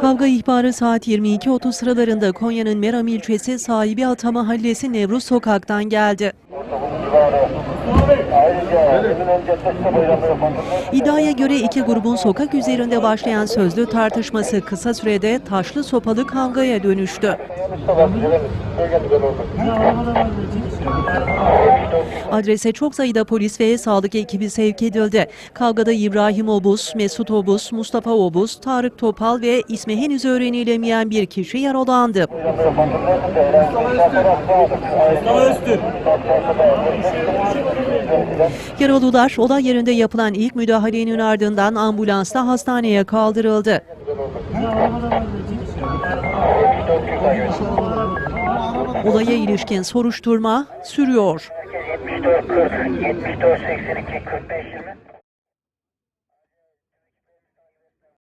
Kavga ihbarı saat 22.30 sıralarında Konya'nın Meram ilçesi sahibi Ata Mahallesi Nevruz Sokak'tan geldi. İddiaya göre iki grubun sokak üzerinde başlayan sözlü tartışması kısa sürede taşlı sopalı kavgaya dönüştü. Adrese çok sayıda polis ve sağlık ekibi sevk edildi. Kavgada İbrahim Obuz, Mesut Obuz, Mustafa Obuz, Tarık Topal ve ismi henüz öğrenilemeyen bir kişi yaralandı. Yaralılar olay yerinde yapılan ilk müdahalenin ardından ambulansla hastaneye kaldırıldı. Olaya ilişkin soruşturma sürüyor. 74 40 74 82 45 20